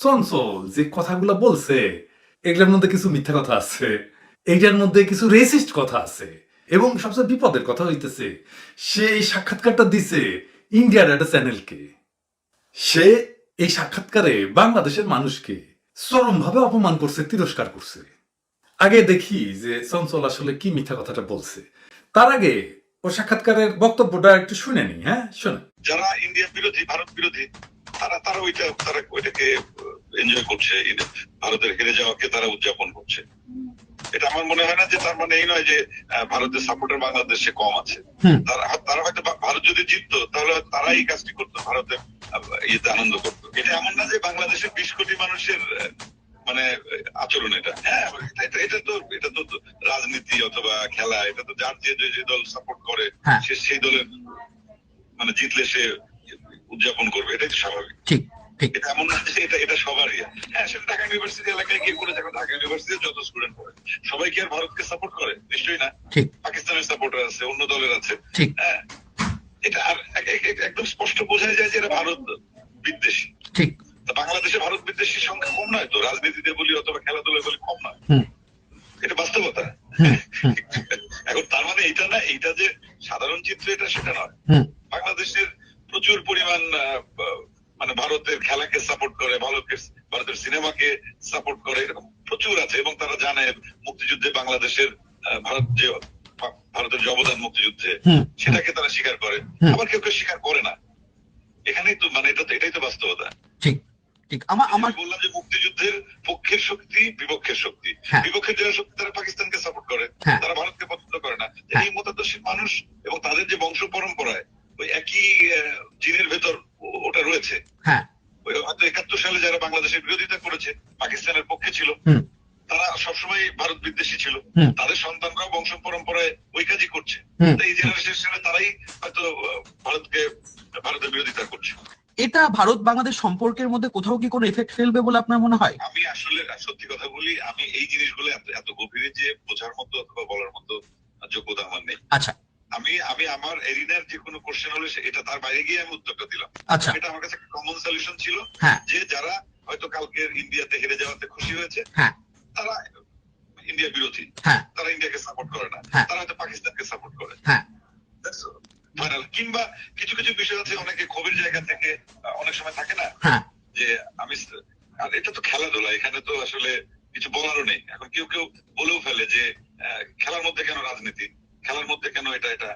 চঞ্চল যে কথাগুলো বলছে, এগুলোর মধ্যে কিছু মিথ্যা কথা আছে এইটার মধ্যে কিছু রেসিস্ট কথা আছে, এবং সবচেয়ে বিপদের কথা হইতেছে, সে এই সাক্ষাৎকারটা দিছে ইন্ডিয়ার একটা চ্যানেলকে সে এই সাক্ষাৎকারে বাংলাদেশের মানুষকে চরমভাবে অপমান করছে, তিরস্কার করছে। আগে দেখি যে চঞ্চল আসলে কি মিথ্যা কথাটা বলছে। তার আগে ও সাক্ষাৎকারের বক্তব্যটা একটু শুনে নি হ্যাঁ? শোনেন। যারা ইন্ডিয়া বিরোধী, ভারত বিরোধী তারা তারা ওইটা তারা ওইটাকে এনজয় করছে ভারতের হেরে যাওয়াকে তারা উদযাপন করছে। এটা আমার মনে হয় না যে তার মানে এই নয় যে ভারতের সাপোর্টার বাংলাদেশে কম আছে। তারা হয়তো ভারত যদি জিততো তাহলে তারা এই কাজটি করতো ইয়েতে আনন্দ করতো। এটা এমন না যে বাংলাদেশের বিশ কোটি মানুষের মানে আচরণ এটা। হ্যাঁ এটা- তো এটা তো রাজনীতি অথবা খেলা এটা তো যার যে যে- যে দল সাপোর্ট করে হ্যাঁ। সে সেই দলের মানে জিতলে সে উদযাপন করবে এটাই তো স্বাভাবিক। ঠিক ঠিক। এটা এমন না যে এটা এটা সবারই হ্যাঁ সেটা ঢাকা ইউনিভার্সিটি এলাকায় গিয়ে করে দেখো ঢাকা ইউনিভার্সিটির যত স্টুডেন্ট পড়ে। সবাই কি আর ভারতকে সাপোর্ট করে? নিশ্চয়ই না। ঠিক। পাকিস্তানের সাপোর্টার আছে অন্য দলের আছে। ঠিক। হ্যাঁ এটা একদম স্পষ্ট বোঝা যায় যে এটা ভারত বিদ্বেষী। ঠিক। বাংলাদেশে ভারত বিদ্বেষীর সংখ্যা কম নয় তো? রাজনীতিতে বলি অথবা খেলাধুলায় বলি কম নয়। এটা বাস্তবতা। এখন তার মানে এটা না এটা যে সাধারণ চিত্র এটা সেটা নয়। বাংলাদেশের প্রচুর পরিমাণ মানে ভারতের খেলাকে সাপোর্ট করে ভারতের ভারতের সিনেমাকে সাপোর্ট করে এরকম প্রচুর আছে। এবং তারা জানে মুক্তিযুদ্ধে বাংলাদেশের ভারত যে ভারতের যে অবদান মুক্তিযুদ্ধে সেটাকে তারা স্বীকার করে। আবার কেউ কেউ স্বীকার করে না। এখানেই তো মানে এটা তো এটাই তো বাস্তবতা। ঠিক ঠিক। আমার আমার আমি বললাম যে মুক্তিযুদ্ধের পক্ষের শক্তি বিপক্ষের শক্তি। হ্যাঁ। বিপক্ষের যারা শক্তি তারা পাকিস্তানকে সাপোর্ট করে। হ্যাঁ। তারা ভারতকে পছন্দ করে না। হ্যাঁ। এই মতাদর্শী মানুষ এবং তাদের যে বংশ পরম্পরায় ওই একই জিনের ভেতর ওটা রয়েছে। হ্যাঁ। হয়তো একাত্তর সালে যারা বাংলাদেশের বিরোধিতা করেছে পাকিস্তানের পক্ষে ছিল তারা সবসময় ভারত বিদ্বেষী ছিল। তাদের সন্তানরাও বংশ পরম্পরায় ওই কাজই করছে। এই জেনারেশনে তারাই হয়তো ভারতকে ভারতের বিরোধিতা করছে। এটা ভারত বাংলাদেশ সম্পর্কের মধ্যে কোথাও কি কোনো এফেক্ট ফেলবে বলে আপনার মনে হয়? আমি আসলে সত্যি কথা বলি আমি এই জিনিসগুলো এত এত গভীরে যে বোঝার মতো অথবা বলার মতো যোগ্যতা আমার নেই। আচ্ছা। আমি আমি আমার এরিনার যে কোনো কোশ্চেন হলে এটা তার বাইরে গিয়ে আমি উত্তরটা দিলাম। আচ্ছা। এটা আমার কাছে কমন সলিউশন ছিল হ্যাঁ। যে যারা হয়তো কালকে ইন্ডিয়াতে হেরে যাওয়াতে খুশি হয়েছে হ্যাঁ। তারা ইন্ডিয়া বিরোধী। হ্যাঁ। তারা ইন্ডিয়াকে সাপোর্ট করে না। তারা হয়তো পাকিস্তানকে সাপোর্ট করে। ফাইনাল কিংবা কিছু কিছু বিষয় আছে অনেকে ক্ষোভের জায়গা থেকে অনেক সময় থাকে না যে আমি আর এটা তো খেলাধুলা এখানে তো আসলে কিছু বলারও নেই। এখন কেউ কেউ বলেও ফেলে যে খেলার মধ্যে কেন রাজনীতি? খেলার মধ্যে কেন এটা এটা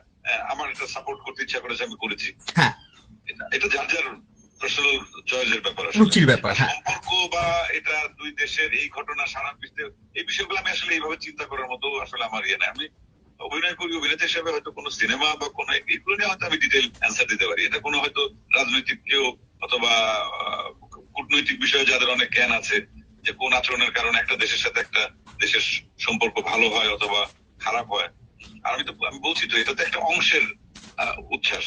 আমার এটা সাপোর্ট করতে ইচ্ছা করেছে আমি করেছি। হ্যাঁ। এটা- যার যার পার্সোনাল চয়েসের ব্যাপার। রুচির ব্যাপার হ্যাঁ। সম্পর্ক বা এটা দুই দেশের এই ঘটনা সারা বিশ্বে এই বিষয়গুলো আমি আসলে এইভাবে চিন্তা করার মতো আসলে আমার ইয়ে আমি অভিনয় করি অভিনেতা হিসেবে হয়তো কোনো সিনেমা বা কোনো এগুলো নিয়ে হয়তো আমি ডিটেল অ্যান্সার দিতে পারি। এটা কোনো হয়তো রাজনৈতিক কেউ অথবা কূটনৈতিক বিষয়ে যাদের অনেক জ্ঞান আছে যে কোন আচরণের কারণে একটা দেশের সাথে একটা দেশের সম্পর্ক ভালো হয় অথবা খারাপ হয় আর আমি তো আমি বলছি তো এটা তো একটা অংশের উচ্ছ্বাস।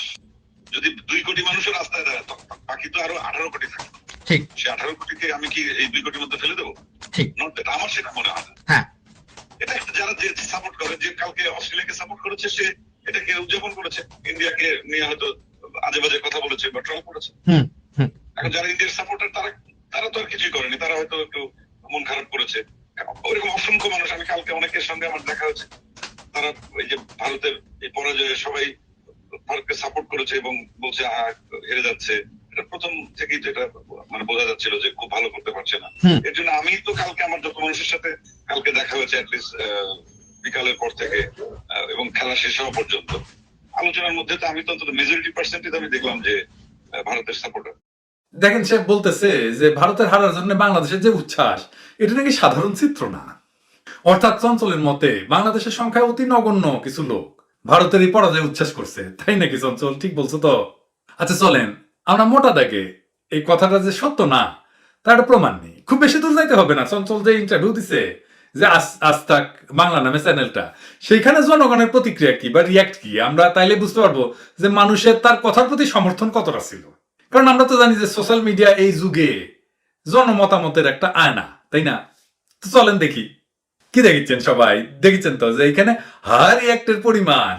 যদি দুই কোটি মানুষের রাস্তায় দাঁড়াতো বাকি তো আরও আঠারো কোটি থাকে। ঠিক। সে আঠারো কোটিকে আমি কি এই দুই কোটির মধ্যে ফেলে দেবো? ঠিক। আমার সেটা মনে হয় হ্যাঁ। এটা একটা যারা যে সাপোর্ট করে যে কালকে অস্ট্রেলিয়াকে সাপোর্ট করেছে সে এটাকে উদযাপন করেছে। ইন্ডিয়াকে নিয়ে হয়তো আজে বাজে কথা বলেছে বা ট্রল করেছে। এখন যারা ইন্ডিয়ার সাপোর্টার তারা তারা তো আর কিছুই করেনি। তারা হয়তো একটু মন খারাপ করেছে। ওইরকম অসংখ্য মানুষ আমি কালকে অনেকের সঙ্গে আমার দেখা হয়েছে। তারা ওই যে ভারতের এই পরাজয়ে সবাই ভারতকে সাপোর্ট করেছে এবং বলছে হেরে যাচ্ছে। এটা প্রথম থেকেই তো এটা মানে বোঝা যাচ্ছিল যে খুব ভালো করতে পারছে না। এর জন্য আমি তো কালকে আমার যত মানুষের সাথে কালকে দেখা হয়েছে অ্যাটলিস্ট বিকালের পর থেকে এবং খেলা শেষ হওয়া পর্যন্ত আলোচনার মধ্যে তো আমি তো অন্তত মেজরিটি পার্সেন্টেজ আমি দেখলাম যে ভারতের সাপোর্টার দেখেন সে বলতেছে যে ভারতের হারার জন্য বাংলাদেশের যে উচ্ছ্বাস এটা নাকি সাধারণ চিত্র না? অর্থাৎ চঞ্চলের মতে, বাংলাদেশের সংখ্যায় অতি নগণ্য কিছু লোক। ভারতের এই পরাজয় উচ্ছ্বাস করছে, তাই নাকি চঞ্চল? ঠিক বলছো তো? আচ্ছা চলেন, আমরা মোটা দাগে, এই কথাটা যে সত্য না, তার প্রমাণ নেই। খুব বেশি দূর যাইতে হবে না, চঞ্চল যে ইন্টারভিউ দিছে, যে আজ- আজ তাক বাংলা নামে চ্যানেলটা সেইখানে জনগণের প্রতিক্রিয়া কি বা রিয়াক্ট কি? আমরা তাইলে বুঝতে পারব যে মানুষের তার কথার প্রতি সমর্থন কতটা ছিল। কারণ আমরা তো জানি যে সোশ্যাল মিডিয়া এই যুগে জনমতামতের একটা আয়না, তাই না? তো চলেন দেখি। কি দেখেছেন সবাই? দেখেছেন তো যে এখানে হার রিয়াক্টের পরিমাণ,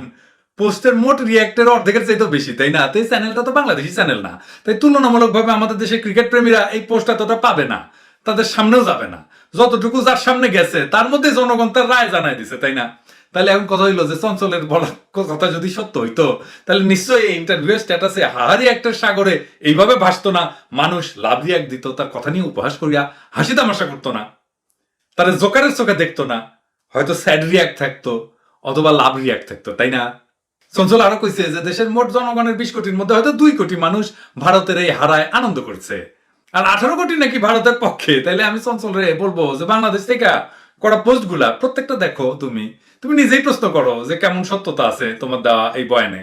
পোস্টের মোট রিয়াক্টের অর্ধেকের চাইতে বেশি, তাই না? তাই চ্যানেলটা তো বাংলাদেশি চ্যানেল না। তাই তুলনামূলকভাবে আমাদের দেশে ক্রিকেট প্রেমীরা এই পোস্টটা তোটা পাবে না, তাদের সামনেও যাবে না। যতটুকু যার সামনে গেছে, তার মধ্যে জনগণ তার রায় জানাই দিছে, তাই না? তাহলে এখন কথা হইল যে চঞ্চলের বলা কথা যদি সত্য হইতো, তাহলে নিশ্চয়ই এই ইন্টারভিউ স্ট্যাটাসে হাহারি একটা সাগরে এইভাবে ভাসতো না, মানুষ লাভ রিয়াক্ট দিত, তার কথা নিয়ে উপহাস করিয়া হাসি তামাশা করতো না। তারা জোকারের চোখে দেখতো না। হয়তো স্যাড রিয়াক্ট থাকতো, অথবা লাভ রিয়াক্ট থাকতো, তাই না? চঞ্চল আরও কইছে যে দেশের মোট জনগণের বিশ কোটির মধ্যে হয়তো দুই কোটি মানুষ ভারতের এই হারায় আনন্দ করছে। আর আঠারো কোটি নাকি ভারতের পক্ষে। তাইলে আমি চঞ্চল রে বলব যে বাংলাদেশ থেকে করা পোস্টগুলা প্রত্যেকটা দেখো তুমি। তুমি নিজেই প্রশ্ন করো যে কেমন সত্যতা আছে তোমার দেওয়া এই বয়ানে।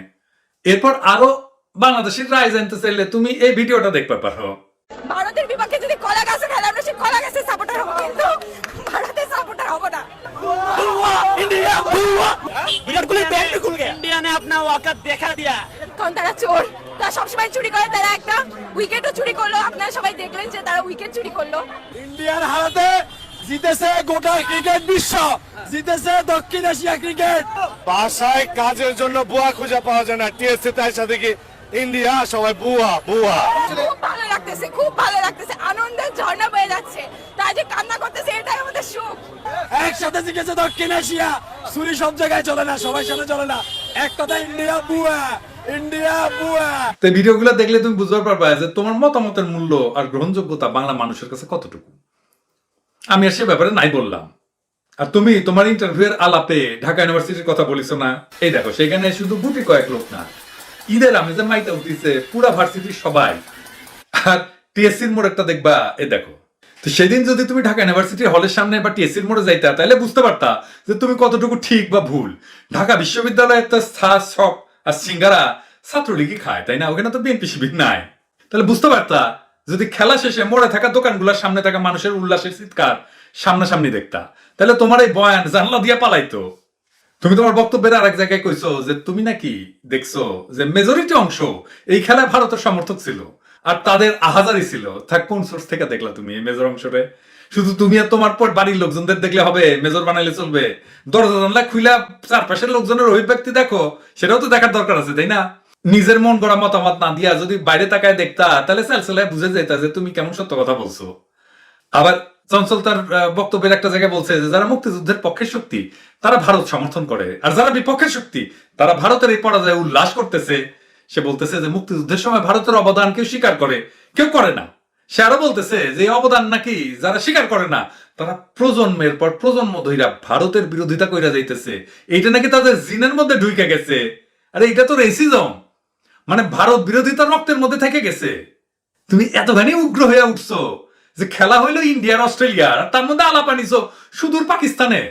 এরপর আরও বাংলাদেশের রায় জানতে চাইলে তুমি এই ভিডিওটা দেখতে পারো। ভারতের বিপক্ষে যদি কলা গাছে খেলে, আমরা সেই কলা গাছের সাপোর্টার হব কিন্তু। ভারতের সাপোর্টার হবো না इंडिया ने अपना औकात देखा दिया কারণ তারা চোর তারা সবসময় চুরি করে তারা একটা উইকেটও চুরি করলো আপনারা সবাই দেখলেন যে তারা উইকেট চুরি করলো ইন্ডিয়ার হারাতে জিতেছে গোটা ক্রিকেট বিশ্ব জিতেছে দক্ষিণ এশিয়া ক্রিকেট বাসায় কাজের জন্য বুয়া খুঁজে পাওয়া যায় না টিএসসি তার সাথে কি ইন্ডিয়া সবাই বুয়া বুয়া। খুব ভালো লাগতেছে খুব ভালো লাগতেছে। আনন্দের ঝর্ণা বয়ে যাচ্ছে। তারা যে কান্না করতেছে এটাই আমাদের সুখ। একসাথে জিতেছে দক্ষিণ এশিয়া। সুরি সব জায়গায় চলে না সবাই সাথে চলে না। এক কথা ইন্ডিয়া বুয়া ইন্ডিয়া বুয়া। তো ভিডিওগুলো দেখলে তুমি বুঝতে পারবা যে তোমার মতামতের মূল্য আর গ্রহণযোগ্যতা বাংলা মানুষের কাছে কতটুকু? আমি আর সে ব্যাপারে নাই বললাম। আর তুমি তোমার ইন্টারভিউ এর আলাপে ঢাকা ইউনিভার্সিটির কথা বলিস না। এই দেখো সেখানে শুধু গুটি কয়েক লোক না ঈদের আমি যে মাইতে উঠিছে পুরা ভার্সিটির সবাই। আর টিএসসির মোড় একটা দেখবা এই দেখো। তো সেদিন যদি তুমি ঢাকা ইউনিভার্সিটির হলের সামনে বা টিএসসির মোড়ে যাইতা, তাহলে বুঝতে পারতা যে তুমি কতটুকু ঠিক বা ভুল। ঢাকা বিশ্ববিদ্যালয়ের তো সব আর সিঙ্গারা ছাত্রলীগই খায়, তাই না? ওখানে তো বিএনপি শিবির নাই। তাহলে বুঝতে পারতা যদি খেলা শেষে মোড়ে থাকা দোকানগুলোর সামনে থাকা মানুষের উল্লাসের চিৎকার সামনাসামনি দেখতা। তাহলে তোমার এই বয়ান জানলা দিয়ে পালাইতো। তুমি তোমার বক্তব্যের আরেক জায়গায় কইছো যে তুমি নাকি দেখছ যে মেজরিটি অংশ এই খেলায় ভারতের সমর্থক ছিল আর তাদের আহাজারি ছিল। তা কোন সোর্স থেকে দেখলা তুমি এই মেজর অংশরে শুধু তুমি আর তোমার পর বাড়ির লোকজনদের দেখলে হবে মেজর বানাইলে চলবে। দরজা জানলা খুইলা চারপাশের লোকজনের অভিব্যক্তি দেখো, সেটাও তো দেখার দরকার আছে, তাই না? নিজের মন গড়া মতামত না দিয়া যদি বাইরে তাকায় দেখতা, তাহলে সেলসেলায় বুঝে যেতা যে তুমি কেমন সত্য কথা বলছো। আবার চঞ্চল তার বক্তব্যের একটা জায়গায় বলছে যে যারা মুক্তিযুদ্ধের পক্ষের শক্তি, তারা ভারত সমর্থন করে। আর যারা বিপক্ষের শক্তি, তারা ভারতের এই পরাজয় উল্লাস করতেছে। সে বলতেছে যে মুক্তিযুদ্ধের সময় ভারতের অবদান কেউ স্বীকার করে, কেউ করে না। সে আরও বলতেছে যে অবদান নাকি যারা স্বীকার করে না, তারা প্রজন্মের পর প্রজন্ম ধইরা ভারতের বিরোধিতা কইরা যাইতেছে। এইটা নাকি তাদের জিনের মধ্যে ঢুকে গেছে? আরে এটা তো রেসিজম মানে ভারত বিরোধিতা রক্তের মধ্যে থেকে গেছে। তুমি এতখানি উগ্র হয়ে উঠছো। যে খেলা হইল ইন্ডিয়ার, অস্ট্রেলিয়ার তার মধ্যে আলাপ আনিছো সুদূর পাকিস্তানের।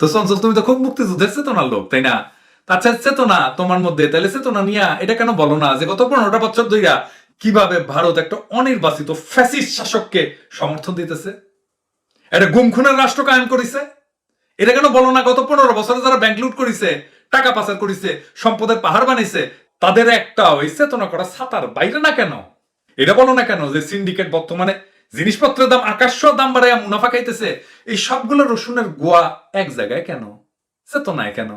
তো চঞ্চল, তুমি তো খুব মুক্তিযুদ্ধের চেতনার লোক, তাই না? আচ্ছা চেতনা তোমার মধ্যে তাহলে চেতনা নিয়া এটা কেন বলো না যে গত পনেরোটা বছর ধইরা কীভাবে ভারত একটা অনির্বাচিত ফ্যাসিস্ট শাসককে সমর্থন দিতেছে? এটা গুম খুনের রাষ্ট্র কায়েম করেছে? এটা কেন বলো না গত পনেরো বছরে যারা ব্যাংক লুট করেছে, টাকা পাচার করেছে, সম্পদের পাহাড় বানাইছে, তাদের একটা ওই চেতনা করা ছাতার বাইরে না কেন? এটা বলো না কেন যে সিন্ডিকেট বর্তমানে জিনিসপত্রের দাম আকাশ দাম বাড়াইয়া মুনাফা খাইতেছে। এই সবগুলো রসুনের গোয়া এক জায়গায় কেন? চেতনায় কেন?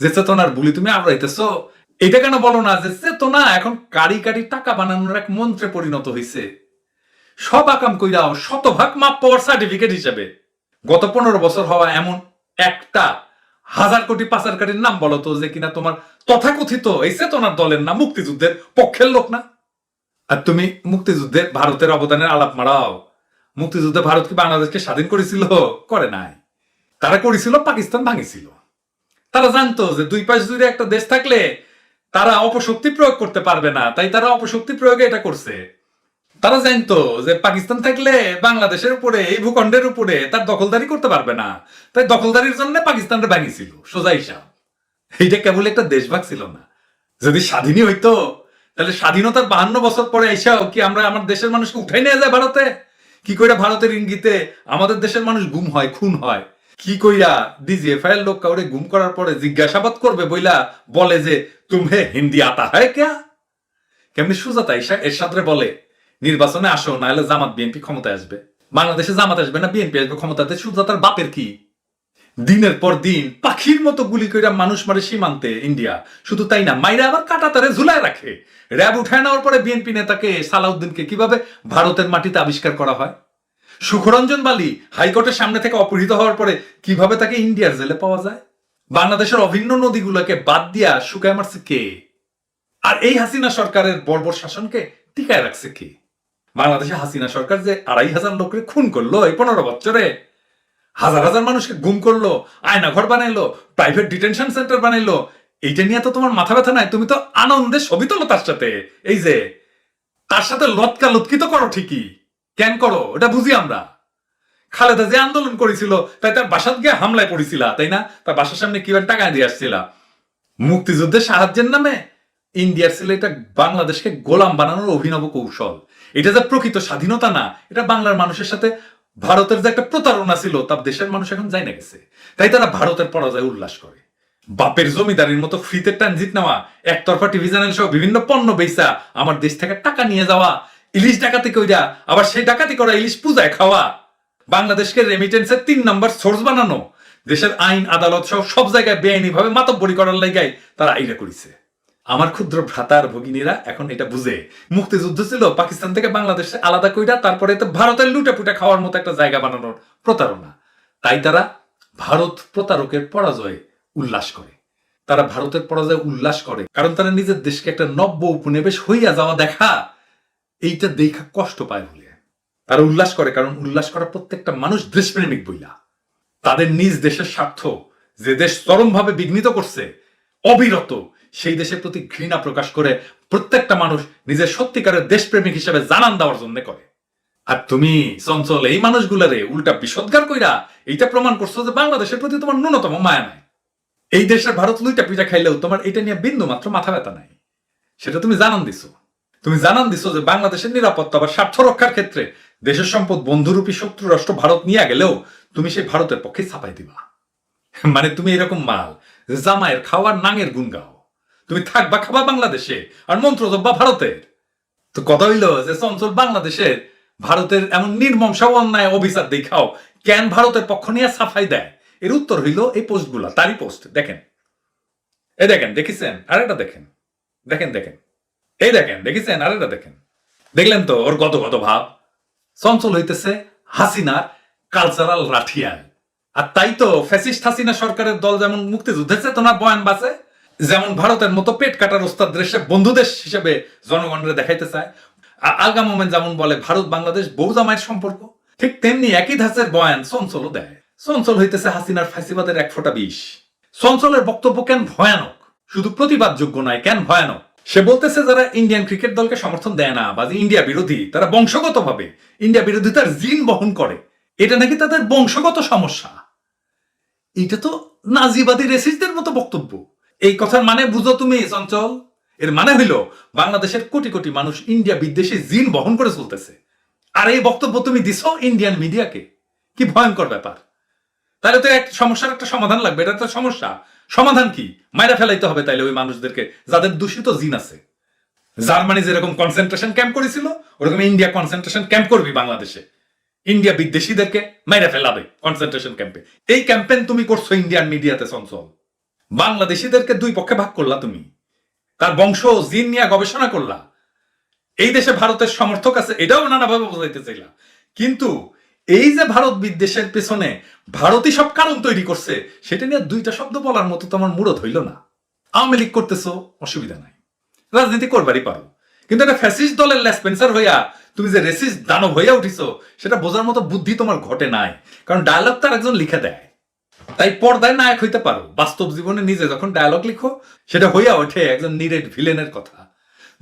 যে চেতনার বুলি তুমি আওড়াইতেছো এটা কেন বলো না যে চেতনা এখন কারি কারি টাকা বানানোর এক মন্ত্রে পরিণত হয়েছে সব আকাম কইরাও শতভাগ মাপ পাওয়ার সার্টিফিকেট হিসেবে। গত পনেরো বছর হওয়া এমন একটা হাজার কোটি পাচারকারীর নাম বলতো যে কিনা তোমার তথাকথিত এই চেতনার দলের না, মুক্তিযুদ্ধের পক্ষের লোক না? আর তুমি মুক্তিযুদ্ধে ভারতের অবদানের আলাপ মারাও। মুক্তিযুদ্ধে ভারত কি বাংলাদেশকে স্বাধীন করেছিল? করে নাই। তারা করেছিল, পাকিস্তান ভাঙিছিল। তারা জানতো যে দুই পাশ জুড়ে একটা দেশ থাকলে তারা অপশক্তি প্রয়োগ করতে পারবে না, তাই তারা অপশক্তি প্রয়োগে এটা করছে। তারা জানতো যে পাকিস্তান থাকলে বাংলাদেশের উপরে, এই ভূখণ্ডের উপরে তার দখলদারি করতে পারবে না। তাই দখলদারির জন্য পাকিস্তানটা ভাঙিছিল, সোজা হিসাব। এইটা কেবল একটা দেশভাগ ছিল না। যদি স্বাধীনই হইতো তাহলে স্বাধীনতার বাহান্ন বছর পরে এসেও কি আমরা আমার দেশের মানুষকে উঠাই নিয়ে যায় ভারতে? কি কইরা ভারতের ইঙ্গিতে আমাদের দেশের মানুষ গুম হয়, খুন হয়? কি কইরা ডিজিএফআই এর লোক কাউরে গুম করার পরে জিজ্ঞাসাবাদ করবে বইলা বলে যে তুমি হিন্দি আতা হয় ক্যা? কেমনি সুজাতা ঈশা এরশাদরে বলে, নির্বাচনে আসো নাহলে জামাত বিএনপি ক্ষমতায় আসবে। বাংলাদেশে জামাত আসবে না, বিএনপি আসবে, ক্ষমতাতে সুজাতার বাপের কি? দিনের পর দিন পাখির মতো গুলি কইরা মানুষ মারে সীমান্তে ইন্ডিয়া। শুধু তাই না, মাইরা আবার কাটা তারে ঝুলায় রাখে। র্যাব উঠায় নেওয়ার পরে বিএনপি নেতাকে সালাউদ্দিনকে কীভাবে ভারতের মাটিতে আবিষ্কার করা হয়? সুখরঞ্জন বালি হাইকোর্টের সামনে থেকে অপহৃত হওয়ার পরে কীভাবে তাকে ইন্ডিয়ার জেলে পাওয়া যায়? বাংলাদেশের অভিন্ন নদীগুলোকে বাদ দিয়া শুকায় মারছে কে? আর এই হাসিনা সরকারের বর্বর শাসনকে টিকায় রাখছে কে? বাংলাদেশে হাসিনা সরকার যে আড়াই হাজার লোককে খুন করল এই পনেরো বছরে হাজার হাজার মানুষকে গুম করল আয়না ঘর বানাইলো প্রাইভেট ডিটেনশন সেন্টার বানাইলো। এইটা নিয়ে তো তোমার মাথা ব্যথা নাই, তুমি তো আনন্দে ছবি তোলো তার সাথে। এই যে, তার সাথে লটকা লটকি তো করো ঠিকই। কেন করো? এটা বুঝি আমরা। খালেদা যে আন্দোলন করেছিল, তাই তার বাসাত গিয়ে হামলায় পড়েছিল, তাই না? তার বাসার সামনে কীভাবে টাকা দিয়ে আসছিল। মুক্তিযুদ্ধের সাহায্যের নামে ইন্ডিয়ার ছিল এটা বাংলাদেশকে গোলাম বানানোর অভিনব কৌশল। এটা যে প্রকৃত স্বাধীনতা না, এটা বাংলার মানুষের সাথে ভারতের যে একটা প্রতারণা ছিল, তা দেশের মানুষ এখন যাই না গেছে। তাই তারা ভারতের পরাজয় উল্লাস করে। বাপের জমিদারির মতো ফ্রিতে ট্রানজিট নেওয়া, একতরফা টিভি চ্যানেল সহ বিভিন্ন পণ্য বেচা আমার দেশ থেকে টাকা নিয়ে যাওয়া, ইলিশ ডাকাতি কইরা, আবার সেই ডাকাতি করা ইলিশ পূজায় খাওয়া। বাংলাদেশকে রেমিটেন্সের তিন নম্বর সোর্স বানানো। দেশের আইন, আদালত সহ সব জায়গায় বেআইনি ভাবে মাতব্বরি করার লাগাই তারা আইরা করেছে। আমার ক্ষুদ্র ভ্রাতার ভগিনীরা এখন এটা বুঝে। মুক্তিযুদ্ধ ছিল, পাকিস্তান থেকে বাংলাদেশে আলাদা কইরা তারপরে তো ভারতের লুটে পুটে খাওয়ার মতো একটা জায়গা বানানোর প্রতারণা। তাই তারা ভারত প্রতারকের পরাজয়ে উল্লাস করে। তারা ভারতের পরাজয়ে উল্লাস করে, কারণ তারা নিজের দেশকে একটা নব্য উপনিবেশ হইয়া যাওয়া দেখা, এইটা দেখা কষ্ট পায় বলে। তারা উল্লাস করে, কারণ উল্লাস করা প্রত্যেকটা মানুষ দেশপ্রেমিক বইলা। তাদের নিজ দেশের স্বার্থ, যে দেশ চরমভাবে বিঘ্নিত করছে, অবিরত সেই দেশের প্রতি ঘৃণা প্রকাশ করে প্রত্যেকটা মানুষ নিজের সত্যিকারের দেশপ্রেমিক হিসেবে জানান দেওয়ার জন্য করে। আর তুমি, চঞ্চল, এই মানুষগুলারে উল্টা বিষদগার কইরা এইটা প্রমাণ করছ যে বাংলাদেশের প্রতি তোমার ন্যূনতম মায়া নাই। এই দেশের ভারত লুইটা পিঠা খাইলেও তোমার এটা নিয়ে বিন্দু মাত্র মাথা ব্যথা নাই। সেটা তুমি জানান দিছো। তুমি জানান দিছো যে বাংলাদেশের নিরাপত্তা বা স্বার্থ রক্ষার ক্ষেত্রে দেশের সম্পদ বন্ধুরূপী শত্রু রাষ্ট্র ভারত নিয়ে গেলেও তুমি সেই ভারতের পক্ষে ছাপাই দিবা। মানে তুমি এরকম মাল জামায়ের খাওয়ার নাঙের গুণ গাও। তুমি থাকবা খাবা বাংলাদেশে, আর মন্ত্র জব্বা ভারতের। তো কথা হইল যে চঞ্চল বাংলাদেশের ভারতের এমন নির্মমসা অন্যায় অভিচার দেখাও কেন ভারতের পক্ষ নিয়ে সাফাই দেয়? এর উত্তর হইল এই পোস্টগুলা, তারই পোস্ট, দেখেন। এই দেখেন, দেখেছেন? আরেকটা দেখেন। দেখেন দেখেন। এই দেখেন, দেখেছেন? আরেকটা দেখেন। দেখলেন তো ওর গত গত ভাব? চঞ্চল হইতেছে হাসিনার কালচারাল রাঠিয়াল। আর তাই তো ফ্যাসিস্ট হাসিনা সরকারের দল যেমন মুক্তিযুদ্ধের চেতনা বয়ান বাসে যেমন ভারতের মতো পেট কাটার ওস্তাদ দেশে বন্ধু দেশ হিসেবে জনগণরে দেখাইতে চায়। আলগা মোমেন যেমন বলে, ভারত বাংলাদেশ বউ জামাইয়ের সম্পর্ক। ঠিক তেমনি একই ধাঁচের বয়ান চঞ্চলও দেয়। চঞ্চল হইতেছে হাসিনার ফাঁসিবাদের এক ফোঁটা বিষ। চঞ্চলের বক্তব্য কেন ভয়ানক? শুধু প্রতিবাদযোগ্য নয়, কেন ভয়ানক? সে বলতেছে যারা ইন্ডিয়ান ক্রিকেট দলকে সমর্থন দেয় না বা ইন্ডিয়া বিরোধী, তারা বংশগতভাবে ইন্ডিয়া বিরোধিতার জিন বহন করে। এটা নাকি তাদের বংশগত সমস্যা? এটা তো নাজিবাদী রেসিস্টদের মতো বক্তব্য। এই কথার মানে বুঝো তুমি, চঞ্চল। এর মানে হইল, বাংলাদেশের কোটি কোটি মানুষ ইন্ডিয়া বিদ্বেষী জিন বহন করে চলতেছে। আর এই বক্তব্য তুমি দিছো ইন্ডিয়ান মিডিয়াকে? কি ভয়ঙ্কর ব্যাপার। তাহলে তো এক সমস্যার একটা সমাধান লাগবে, এটা তো সমস্যা। সমাধান কি? মাইরা ফেলাইতে হবে তাইলে ওই মানুষদেরকে, যাদের দূষিত জিন আছে। জার্মানি যেরকম কনসেন্ট্রেশন ক্যাম্প করেছিল, ওরকম ইন্ডিয়া কনসেন্ট্রেশন ক্যাম্প করবি বাংলাদেশে। ইন্ডিয়া বিদ্বেষীদেরকে মাইরা ফেলাবে কনসেন্ট্রেশন ক্যাম্পে এই ক্যাম্পেন তুমি করছ ইন্ডিয়ান মিডিয়াতে, চঞ্চল। বাংলাদেশীদেরকে দুই পক্ষে ভাগ করলা তুমি। তার বংশ জিন নিয়ে গবেষণা করলা। এই দেশে ভারতের সমর্থক আছে, এটাও নানাভাবে বোঝাইতে চাইলা। কিন্তু এই যে ভারত বিদ্বেষের পেছনে ভারতই সব কারণ তৈরি করছে, সেটা নিয়ে দুইটা শব্দ বলার মতো তোমার মুরত হইল না। আওয়ামী লীগ করতেছো, অসুবিধা নাই। রাজনীতি করবারই পারো। কিন্তু একটা ফ্যাসিস্ট দলের লেসপেন্সার হইয়া তুমি যে রেসিস্ট দানব হইয়া উঠিছো, সেটা বোঝার মতো বুদ্ধি তোমার ঘটে নাই। কারণ ডায়লগ তার একজন লিখে দেয়। তাই পর্দায় নায়ক হইতে পারো। বাস্তব জীবনে নিজে যখন ডায়লগ লিখো, সেটা হইয়া ওঠে একজন নিরেট ভিলেনের কথা।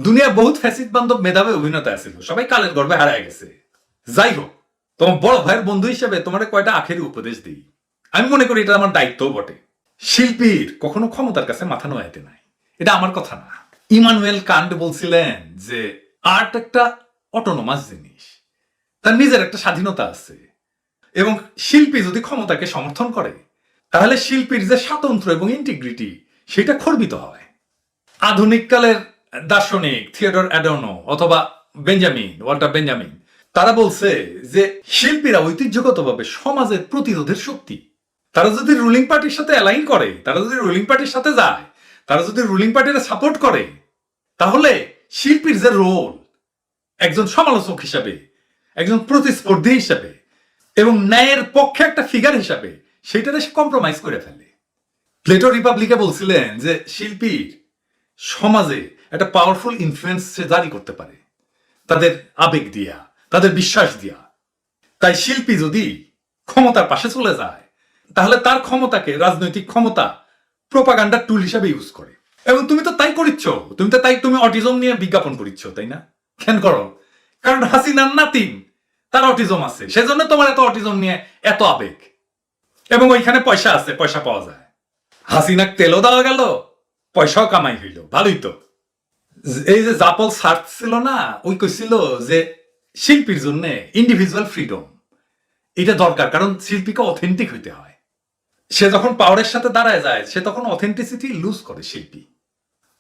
দুনিয়া বহুত ফ্যাসিস্ট বান্ধব মেধাবী অভিনেতা আছিল, সবাই কালের গর্বে হারায় গেছে। যাই হোক, তোমার বড় ভাইয়ের বন্ধু হিসেবে তোমার কয়টা আখেরি উপদেশ দিই? আমি মনে করি এটা আমার দায়িত্বও বটে। শিল্পীর কখনো ক্ষমতার কাছে মাথা নোয়াইতে নাই। এটা আমার কথা না। ইমানুয়েল কান্ট বলছিলেন যে আর্ট একটা অটোনোমাস জিনিস। তার নিজের একটা স্বাধীনতা আছে। এবং শিল্পী যদি ক্ষমতাকে সমর্থন করে, তাহলে শিল্পীর যে স্বাতন্ত্র এবং ইন্টিগ্রিটি সেটা খর্বিত হয়। আধুনিক কালের দার্শনিক থিয়েটার অ্যাডোনো অথবা বেঞ্জামিন, ওয়াল্টার বেঞ্জামিন, তারা বলছে যে শিল্পীরা ঐতিহ্যগতভাবে সমাজের প্রতিরোধের শক্তি। তারা যদি রুলিং পার্টির সাথে অ্যালাইন করে, তারা যদি রুলিং পার্টির সাথে যায়, তারা যদি রুলিং পার্টির সাপোর্ট করে, তাহলে শিল্পীর যে রোল একজন সমালোচক হিসাবে, একজন প্রতিস্পর্ধী হিসাবে এবং ন্যায়ের পক্ষে একটা ফিগার হিসাবে সেটাতে সে কম্প্রোমাইজ করে ফেলে। প্লেটো রিপাবলিকে বলছিলেন যে শিল্পীর সমাজে একটা পাওয়ারফুল ইনফ্লুয়েন্স সে জারি করতে পারে। তাদের আবেগ দিয়া, তাদের বিশ্বাস দিয়া। তাই শিল্পী যদি ক্ষমতার পাশে চলে যায়, তাহলে তার ক্ষমতাকে রাজনৈতিক ক্ষমতা প্রোপাগান্ডার টুল হিসাবে ইউজ করে। এবং তুমি তো তাই করিচ্ছ, তুমি তো তাই, তুমি অটিজম নিয়ে বিজ্ঞাপন করিচ্ছ, তাই না? কেন করো, কারণ হাসিনার নাতিন তার অটিজম আছে। সেজন্য তোমার এত অটিজম নিয়ে এত আবেগ। এবং ওইখানে পয়সা আছে, পয়সা পাওয়া যায়। হাসিনাক তেলও দেওয়া গেল, পয়সাও কামাই হইল, ভালোই তো। এই যে জাপল সার্চ ছিল না, ওই কইছিল যে শিল্পীর জন্য ইন্ডিভিজুয়াল ফ্রিডম এটা দরকার, কারণ শিল্পীকে অথেন্টিক হইতে হয়। সে যখন পাওয়ারের সাথে দাঁড়ায় যায়, সে তখন অথেন্টিসিটি লুজ করে শিল্পী।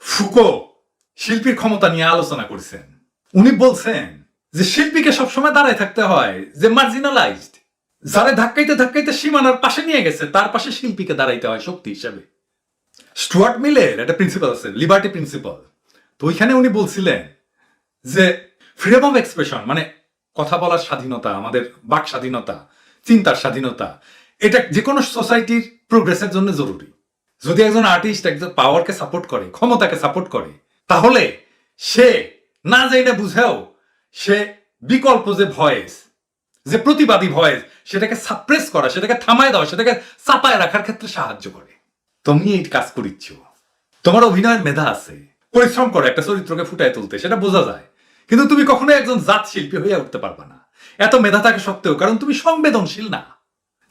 ফুকো শিল্পীর ক্ষমতা নিয়ে আলোচনা করেছেন। উনি বলছেন যে শিল্পীকে সবসময় দাঁড়ায় থাকতে হয়, যে মার্জিনালাইজড যারা ধাক্কাইতে ধাক্কাইতে সীমানার পাশে নিয়ে গেছে, তার পাশে শিল্পীকে দাঁড়াইতে হয় শক্তি হিসাবে। স্টুয়ার্ট মিলের একটা প্রিন্সিপাল আছে লিবার্টি প্রিন্সিপাল তো ওইখানে উনি বলছিলেন যে ফ্রিডম অফ এক্সপ্রেশন মানে কথা বলার স্বাধীনতা, আমাদের বাক স্বাধীনতা, চিন্তার স্বাধীনতা, এটা যে কোনো সোসাইটির প্রোগ্রেসের জন্য জরুরি। যদি একজন আর্টিস্ট একজন পাওয়ারকে সাপোর্ট করে, ক্ষমতাকে সাপোর্ট করে, তাহলে সে না যাই না বুঝেও সে বিকল্প যে ভয়েস, যে প্রতিবাদী ভয়েস, সেটাকে সাপ্রেস করা, সেটাকে থামায় দেওয়া, সেটাকে চাপায় রাখার ক্ষেত্রে সাহায্য করে। তুমি এই কাজ করিচ্ছ। তোমার অভিনয়ের মেধা আছে। পরিশ্রম করে, একটা চরিত্রকে ফুটায় তুলতে, সেটা বোঝা যায়। কিন্তু তুমি কখনো একজন জাত শিল্পী হয়ে উঠতে পারবা না। এত মেধা থাকে সত্ত্বেও, কারণ তুমি সংবেদনশীল না।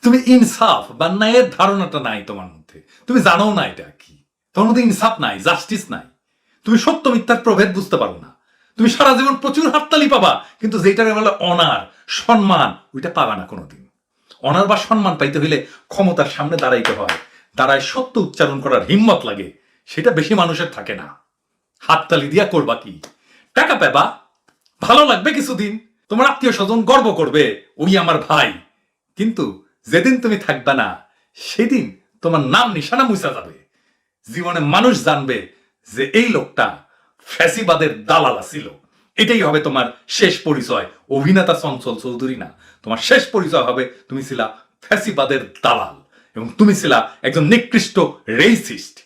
তুমি ইনসাফ বা ন্যায়ের ধারণাটা নাই তোমার মধ্যে। তুমি জানো না এটা কি। তোমার মধ্যে ইনসাফ নাই, জাস্টিস নাই। তুমি সত্য মিথ্যার প্রভেদ বুঝতে পারো না। তুমি সারা জীবন প্রচুর হাততালি পাবা, কিন্তু যেটার বলে অনার সম্মান, ওইটা পাবা না কোনোদিন। অনার বা সম্মান পাইতে হইলে ক্ষমতার সামনে দাঁড়াইতে হয়। দাঁড়ায় সত্য উচ্চারণ করার হিম্মত লাগে, সেটা বেশি মানুষের থাকে না। হাততালি দিয়া করবা কি? টাকা পেবা ভালো লাগবে কিছুদিন, তোমার আত্মীয় স্বজন গর্ব করবে, ওই আমার ভাই। কিন্তু যেদিন তুমি থাকবে না, সেদিন তোমার নাম নিশানা মুছা যাবে। জীবনে মানুষ জানবে যে এই লোকটা ফ্যাসিবাদের দালালা ছিল এটাই হবে তোমার শেষ পরিচয়। অভিনেতা চঞ্চল চৌধুরী না। তোমার শেষ পরিচয় হবে তুমি ছিলা ফ্যাসিবাদের দালাল এবং তুমি ছিলা একজন নিকৃষ্ট রেসিস্ট